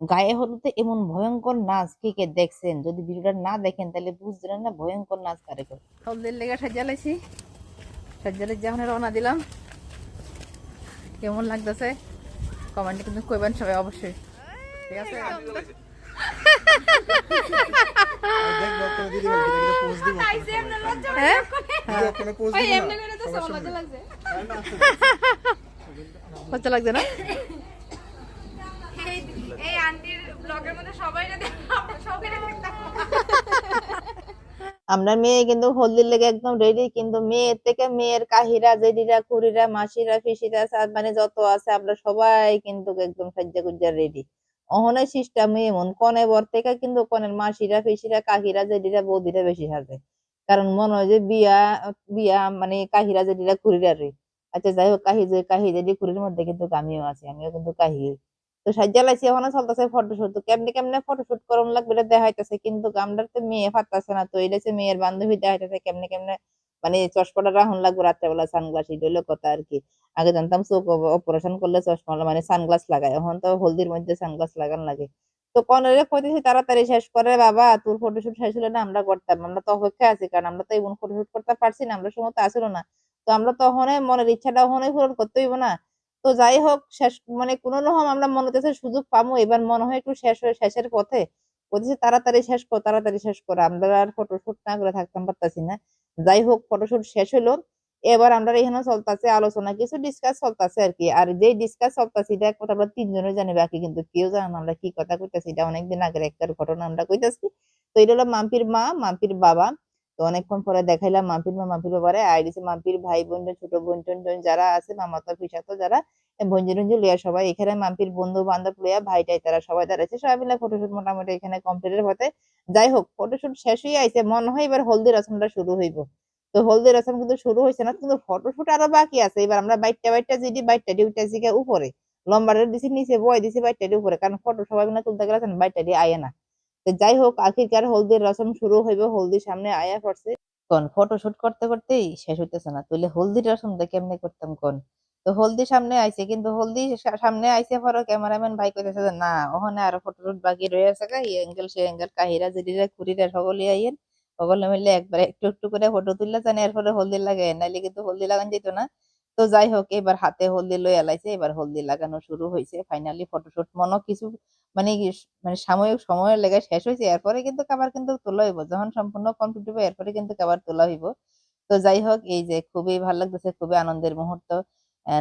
গায়ে হলুদে এমন ভয়ঙ্কর নাচ কে কে দেখছেন? যদি ভিডিওটা না দেখেন তাহলে বুঝলেন না ভয়ঙ্কর নাচ কারে করে। হলদের লেগে সাজা লাইছি সাজা লাইছি এখন রওনা দিলাম। কেমন লাগতেছে? কমেন্টে কিন্তু কইবেন সবাই অবশ্যই। ঠিক আছে? দেখব কোনো দিদি বলবে এটা পোস্ট দিব হ্যাঁ কোনো পোস্ট দিব না লজ্জা লাগছে না এই আন্টির ব্লগের মধ্যে সবাই যদি আমরা সবাই দেখতাম। আমরা মেয়ে কিন্তু হলদির লেগে একদম রেডি কিন্তু মেয়ের থেকে মেয়ের কাহিরা, জেডিরা কুড়িরা মাসিরা, পিসিরা মানে যত আছে, আমরা সবাই কিন্তু একদম সাজ্জা গুজ্জা রেডি অহনে সিস্টেম এমন কনে বর থেকে কিন্তু কনের মাসিরা, পিসিরা কাহিরা জেডিরা, বৌদিরা বেশি সাজে। কারণ মনে হয় যে বিয়া বিয়া মানে কাহিরা, জেডিরা কুড়িরা রে আচ্ছা যাই হোক, কাহি যে কাহি জেডি কুড়ির মধ্যে কিন্তু আমিও আছি, আমিও কিন্তু কাহি। কেমনে মেয়ের বান্ধবী দেখাইতেছে কেমনে কেমনে মানে চশমাটা রাখুন লাগবে সানগ্লাস কথা আর কি আগে জানতাম চোখ অপারেশন করলে চশমা মানে সানগ্লাস লাগায়, এখন তো হলদির মধ্যে সানগ্লাস লাগান লাগে। তো কনরে কইতেছি, তাড়াতাড়ি শেষ করে বাবা, তোর ফটোশুট শেষ হলে না আমরা করতাম, আমরা তো অপেক্ষায় আছি, কারণ আমরা তো এমন ফটোশুট করতে পারছি না, আমরা সময় তো আসলো না। তো আমরা তো মনের ইচ্ছাটা ওখানে পূরণ করতে হইব না। তো যাই হোক, শেষ মানে কোন রকম আমরা মনে হচ্ছে সুযোগ পাবো এবার মনে হয় একটু শেষ হয়ে, শেষের পথে। বলছে তাড়াতাড়ি শেষ কর, তাড়াতাড়ি শেষ কর। আমরা আর ফটোশুট না করে থাকতাম, পারতাছি না। যাই হোক ফটোশুট শেষ হলো এবার আমরা এখানে চলতেছে আলোচনা, কিছু ডিসকাস চলতেছে আর কি। আর যে ডিসকাস চলতেছে, এটা কথা আমরা তিনজনে জানি, বাকি কিন্তু কেউ জানে না আমরা কি কথা কইতাছি। এটা অনেকদিন আগের একটা ঘটনা আমরা কইতাছি। তো এটা হলো মাম্পির মা, মাম্পির বাবা। তো অনেকক্ষণ পরে দেখাইলাম মাম্পির মা, মাম্পির বাবারে। দিছে মাম্পির ভাই বোন, ছোট বোন, টোন যারা আছে মামাতো পিসাতো যারা ভঞ্জি রঞ্জি লইয়া সবাই, এখানে মাম্পির বন্ধু বান্ধব লইয়া ভাইটাই তারা সবাই দাঁড়াইছে। সবাই মিলে ফটোশুট মোটামুটি এখানে কমপ্লিটের পথে। যাই হোক ফটোশুট শেষ হয়ে আইছে। মনে হয় এবার হলদি রসমটা শুরু হইব। তো হলদি রসম কিন্তু শুরু হয়েছে না, কিন্তু ফটোশুট আরও বাকি আছে। এবার আমরা বাইটটা বাইটটা যেটি বাইটটা ডিউটা জিকে উপরে। লম্বাটা দিছি, নিচে বয় দিছি, বাইটটা উপরে। কারণ ফটো সবাই মিলে তুলতে গেলে বাইটটা দিয়ে আয় না। যাই হোক আখিরকার হলদির রসম শুরু হইবে হলদির সামনে আয়া পড়ছে। কোন ফটোশুট করতে করতেই শেষ হইতেছে না। তুইলে হলদির রসম দিয়ে কেমনে করতাম কোন? তো হলদি সামনে আইছে, কিন্তু হলদি সামনে আইছে পরে ক্যামেরাম্যান ভাই কইতেছে যে, না, ওখানে আরও ফটোশুট বাকি রয়ে আছে গা, এই অ্যাঙ্গেল সে অ্যাঙ্গেল কাহিরা জেডিরা কুড়িরা সকলে আইয়েন। সকলে মিলে একবার একটু একটু করে ফটো তুললে জানি এরপরে হলদি লাগে। নাইলে কিন্তু হলদি লাগান যেত না। তো যাই হোক, এবার হাতে হলদি লই এলাইছে, এবার হলদি লাগানো শুরু হয়েছে ফাইনালি ফটোশুট মনে কিছু মানে মানে সাময়িক সময়ের লেগে শেষ হয়েছে, এরপরে কিন্তু আবার কিন্তু তোলা হইব। যখন সম্পূর্ণ কমপ্লিট হবে এরপরে কিন্তু আবার তোলা হইব। তো যাই হোক, এই যে খুবই ভালো লাগতেছে, খুবই আনন্দের মুহূর্ত।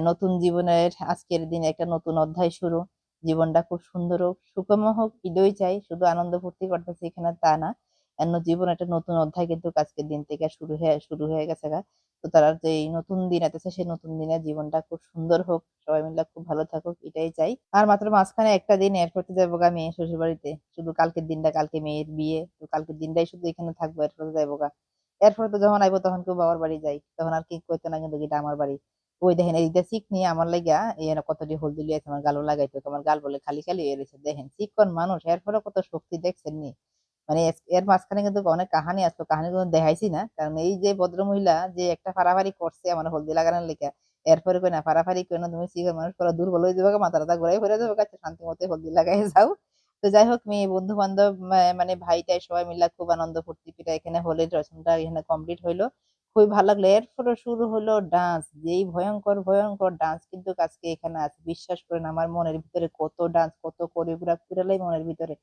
নতুন জীবনের আজকের দিনে একটা নতুন অধ্যায় শুরু। জীবনটা খুব সুন্দর হোক সুখম হোক, এটাই চাই। শুধু আনন্দ ফুর্তি করতেছি এখানে তা না। জীবন একটা নতুন অধ্যায় কিন্তু আজকের দিন থেকে শুরু হয়ে শুরু হয়ে গেছে তো তারা যে নতুন দিন আসতেছে সেই নতুন দিনে জীবনটা খুব সুন্দর হোক। সবাই মিলে খুব ভালো থাকুক, এটাই চাই। আর মাত্র মাঝখানে একটা দিন এরপর তো যাব গা মেয়ে শ্বশুর বাড়িতে শুধু কালকের দিনটা, কালকে মেয়ের বিয়ে। তো কালকের দিনটাই শুধু এখানে থাকব এরপর তো যাব গা। এরপর তো যখন আইবো, তখন কেউ বাবার বাড়ি যাই। তখন আর কি করতো না কিন্তু এটা আমার বাড়ি। ওই দেখেন এইটা চিক নিয়ে আমার লাগিয়া এই কতটি হলদি লিয়েছে আমার গালও লাগাইতো। আমার গাল বলে খালি খালি এরেছে দেখেন, চিকন মানুষ এরপরে কত শক্তি দেখছেন নি? মানে এর মাঝখানে কিন্তু অনেক কাহানি আসতো কাহানি কিন্তু দেখাইছি না। কারণ এই যে ভদ্রমহিলা যে একটা ফাড়াফাড়ি করছে আমার হলদি লাগানোর লেখা এরপরে কই না, ফাড়াফাড়ি কই না তুমি শিখে মানুষ করা দুর্বল হয়ে যাবে মাথা টাথা ঘুরাই ফিরে যাবে কাছে শান্তি মতে হলদি লাগাই যাও। তো যাই হোক, মেয়ে বন্ধু বান্ধব মানে ভাইটাই সবাই মিলে খুব আনন্দ ফুর্তি পিটা এখানে হলের রচনাটা এখানে কমপ্লিট হইল। খুবই ভালো লাগল। এরপরে শুরু হলো ডান্স যেই ভয়ঙ্কর ভয়ঙ্কর ডান্স কিন্তু আজকে এখানে আছে। বিশ্বাস করেন আমার মনের ভিতরে কত ডান্স কত কোরিওগ্রাফ পুরালাই মনের ভিতরে।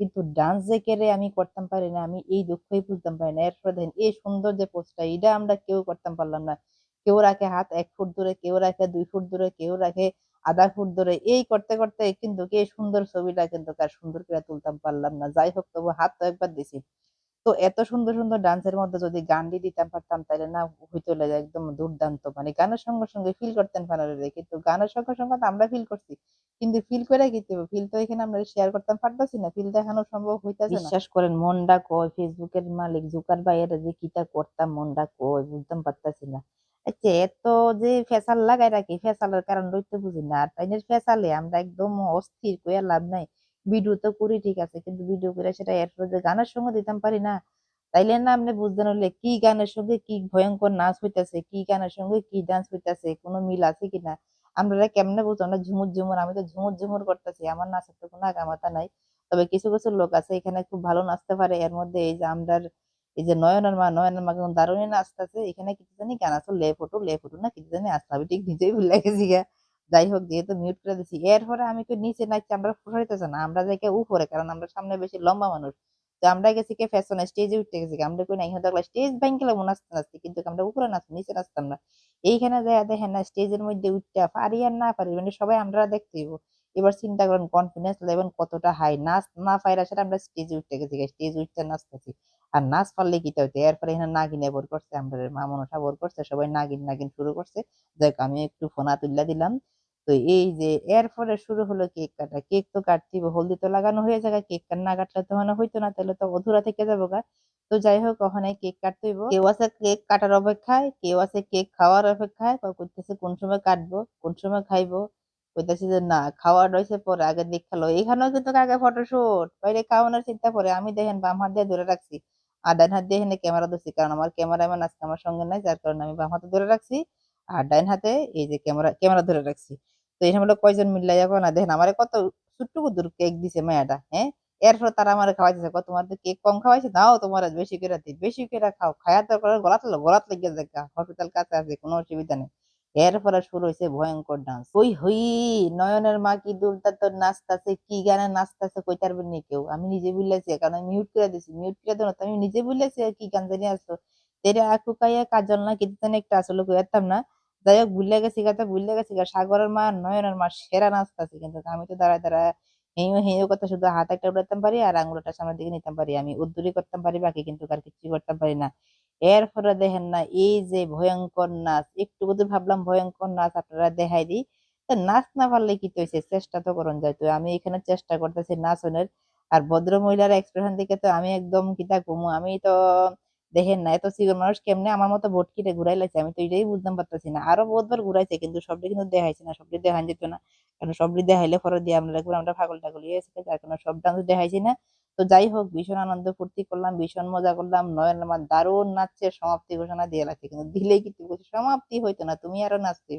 কিন্তু ডান্স যে কেড়ে আমি করতাম পারি না, আমি এই দুঃখই বুঝতাম পারি না। এরপরে দেখেন, এই সুন্দর যে পোস্টটা, এটা আমরা কেউ করতাম পারলাম না। কেউ রাখে হাত এক ফুট দূরে, কেউ রাখে দুই ফুট দূরে, কেউ রাখে আধা ফুট দূরে। এই করতে করতে কিন্তু এই সুন্দর ছবিটা কিন্তু আর সুন্দর করে তুলতাম পারলাম না। যাই হোক, তবু হাত তো একবার দিছি। তো এত সুন্দর সুন্দর ডান্সের মধ্যে যদি গান দিয়ে দিতাম, পারতাম তাহলে না হইতো লাগে একদম দুর্দান্ত। মানে গানের সঙ্গে সঙ্গে ফিল করতেন পারে কিন্তু গানের সঙ্গে সঙ্গে আমরা ফিল করছি। কিন্তু ফিল করে কি ফিল তো এখানে আমরা শেয়ার করতাম পারতাছি না। ফিল দেখানো সম্ভব হইতাছে না। বিশ্বাস করেন মনটা কয় ফেসবুকের মালিক জুকার ভাইয়ের যে কিটা করতাম মনটা কয়, বুঝতাম পারতাছি না। আচ্ছা এত যে ফেসাল লাগাই রাখি, ফেসালের কারণ রইতে বুঝি না। আর ফেসালে আমরা একদম অস্থির কইয়া লাভ নাই। ভিডিও তো করি, ঠিক আছে, কিন্তু ভিডিও করে সেটা যে গানের সঙ্গে দিতাম পারি না। তাইলে না আপনি বুঝতেন হলে কি গানের সঙ্গে কি ভয়ঙ্কর নাচ হইতেছে, কি গানের সঙ্গে কি ডান্স হইতাছে, কোনো মিল আছে কিনা? আমরা কেমনে বুঝো আমরা ঝুমুর ঝুমুর, আমি তো ঝুমুর ঝুমুর করতেছি, আমার নাচের তো কোনো আগামাতা নাই। তবে কিছু কিছু লোক আছে এখানে খুব ভালো নাচতে পারে, এর মধ্যে এই যে আমরার, এই যে নয়নের মা নয়নের মা কিন্তু দারুণই নাচতেছে, এখানে কিছু জানি গান আছে লে ফটো লে ফটো না কিছু জানি হবে ঠিক নিজেই ভুলে গেছি গা। যাই হোক যেহেতু মিউট করে দিছি, এরপরে আমি তো নিচে নাচছি আমরা ফুসাইতেছে না, আমরা যাই উপরে, কারণ আমরা সামনে বেশি লম্বা মানুষ। তো আমরা গেছি কে ফ্যাশনে স্টেজে উঠতে গেছি, আমরা কই না দেখলাম স্টেজ ব্যাংকে লাগবো, নাচতে নাচতে, কিন্তু আমরা উপরে নাচছি নিচে নাচতাম না। এইখানে যায় দেখেন না স্টেজের মধ্যে উঠতে পারি আর না পারি মানে সবাই আমরা দেখতে এবার চিন্তা করেন কনফিডেন্স লেভেল কতটা হাই নাচ না পাইরা সেটা আমরা স্টেজে উঠতে গেছি স্টেজ উঠতে নাচতেছি। আর নাচ পারলে কি হইতো, এরপরে এখানে নাগিনে ভোর করছে, আমরা মা মনসা ভোর করছে, সবাই নাগিন নাগিন শুরু করছে। যাক আমি একটু ফোনা তুল্লা দিলাম। তো এই যে এরপরে শুরু হলো কেক কাটা। কেক তো কাটতেই হলদি তো লাগানো হয়ে যাবে কেক না কাটলে তো মানে হইতো না। তাহলে তো অধুরা থেকে যাব গা। তো যাই হোক, ওখানে কেক কাটতে কেউ আছে কেক কাটার অপেক্ষায়, কেউ আছে কেক খাওয়ার অপেক্ষায়। করতেছে কোন সময় কাটবো, কোন সময় খাইবো? কইতাছি যে না, খাওয়ার রয়েছে পরে, আগে দেখ খালো এখানেও কিন্তু আগে ফটোশুট? বাইরে খাওয়ানোর চিন্তা করে আমি দেখেন বাম হাত দিয়ে ধরে রাখছি। আর ডান হাত দিয়ে এখানে ক্যামেরা ধরছি, কারণ আমার ক্যামেরাম্যান আজকে আমার সঙ্গে নাই, যার কারণে আমি বাম হাতে ধরে রাখছি। আর ডাইন হাতে এই যে ক্যামেরা ক্যামেরা ধরে রাখছি। তো এখানে বলে কয়জন মিল্লাই যাব না? দেখেন আমার কত ছোট্ট কুদুর কেক দিছে মেয়েটা হ্যাঁ? এরপর তারা আমার খাওয়াইছে কত তোমার তো কেক কম খাওয়াইছে? দাও তোমার বেশি করে দিই, বেশি করে খাও খায়া তো করে গলাত লেগে দেখা হসপিটাল কাছে আছে, কোনো অসুবিধা নেই। এরপরে শুরু হয়েছে ভয়ঙ্কর ডান্স ওই হই, নয়নের মা কি দুলতা তোর নাচতাছে, কি গানে নাচতাছে কই পারবেন নি কেউ? আমি নিজে বুঝলেছি কারণ আমি মিউট করে দিছি মিউট করে দেবো আমি নিজে বুঝলেছি কি গান জানি আসলো। তেরে আকু কাইয়া কাজল না জানি একটা আসলে কইতাম না। যাই হোক, ভুলে গেছি কথা, ভুলে গেছি গা। সাগরের মা নয়নের মা সেরা নাচতাছে কিন্তু। আমি তো দাঁড়ায় দাঁড়ায় হেঁয়ো হেঁয়ো কথা শুধু হাত একটা উঠাতাম পারি আর আঙুলটা সামনের দিকে নিতাম পারি। আমি উদ্দুরি করতাম পারি, বাকি কিন্তু আর কিছুই করতাম পারি না। এরপরে দেখেন না, এই যে ভয়ঙ্কর নাচ, একটু বোধ ভাবলাম ভয়ঙ্কর নাচ আপনারা দেখাই দিই, তা নাচ না পারলে কি তো হয়েছে চেষ্টা তো করুন যায় তো আমি এখানে চেষ্টা করতেছি নাচনের আর ভদ্র মহিলার এক্সপ্রেশন দিকে তো আমি একদম কিতা কমু আমি তো দেখেন না, এত সিগর মানুষ কেমনে আমার মতো ভটকিতে ঘুরাই লাগছে আমি তো এটাই বুঝতে পারতেছি না। আরও বহুতবার ঘুরাইছে, কিন্তু সবটি কিন্তু দেখাইছে না, সবটি দেখান যেত না। কারণ সবটি দেখাইলে পরে দিয়ে আমরা একবার আমরা পাগল টাগল হয়ে গেছে। যার কারণে সব দেখাইছি না। তো যাই হোক, ভীষণ আনন্দ ফুর্তি করলাম, ভীষণ মজা করলাম। নয়ন আমার দারুণ নাচছে সমাপ্তি ঘোষণা দিয়ে লাগছে কিন্তু দিলেই কিন্তু সমাপ্তি হইতো না, তুমি আরও নাচতে।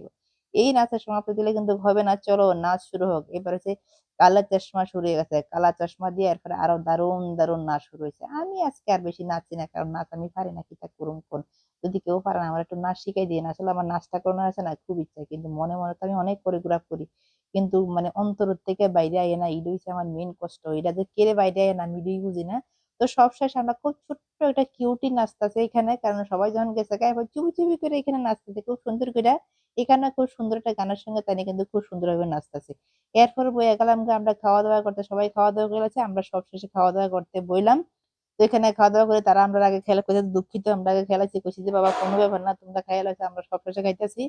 এই নাচের সমাপ্তি দিলে কিন্তু হবে না, চলো নাচ শুরু হোক। এবার হচ্ছে কালা চশমা শুরু হয়ে গেছে। কালা চশমা দিয়ে এরপরে আরও দারুণ দারুণ নাচ শুরু হয়েছে। আমি আজকে আর বেশি নাচছি না, কারণ নাচ আমি পারি না, কিতা করুম কোন? যদি কেউ পারে না, আমার একটু নাচ শিখাই দিয়ে না, আসলে আমার নাচটা করানো আছে না, খুব ইচ্ছা, কিন্তু মনে মনে তো আমি অনেক কোরিওগ্রাফ করি। কিন্তু মানে অন্তর থেকে বাইরে আয় না এটা হচ্ছে আমার মেন কষ্ট। এটা যে কেড়ে বাইরে আয় না, আমি বুঝি না। তো সবশেষ আমরা খুব ছোট্ট একটা কিউটি নাচতেছে এখানে। কারণ সবাই যখন গেছে এবার চুপি করে এখানে নাচতেছে খুব সুন্দর করে। এখানে খুব সুন্দর একটা গানের সঙ্গে তাই কিন্তু খুব সুন্দরভাবে নাচতেছে এরপর বইয়া গেলাম আমরা খাওয়া দাওয়া করতে, সবাই খাওয়া দাওয়া করেছে আমরা সব শেষে খাওয়া দাওয়া করতে বইলাম। তো এখানে খাওয়া দাওয়া করে তারা আমরা আগে খেলা করতে দুঃখিত আমরা আগে খেলাচ্ছি কইছি যে, বাবা, কোনো ব্যাপার না, তোমরা খাইয়া লাগছে আমরা সব শেষে খাইতেছি।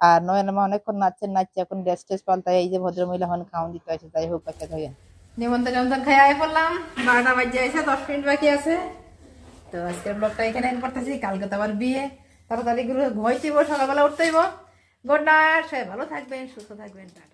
আর নয়ন মা অনেকক্ষণ নাচছেন নাচছে, এখন ড্রেস টেস পাল্টায় এই যে ভদ্রমহিলা এখন খাওয়ান দিতে আছে যাই হোক বাচ্চা ধরে নিমন্ত্রণ নিমন্ত্রণ খাই আয় পড়লাম, বারোটা বাজে এসে দশ মিনিট বাকি আছে। তো আজকের ব্লগটা এখানে এন করতেছি। কালকে তো আবার বিয়ে। তাড়াতাড়ি ঘুমাইতেইব সকালবেলা উঠতেইব গুড নাইট সবাই ভালো থাকবেন, সুস্থ থাকবেন, টাটা।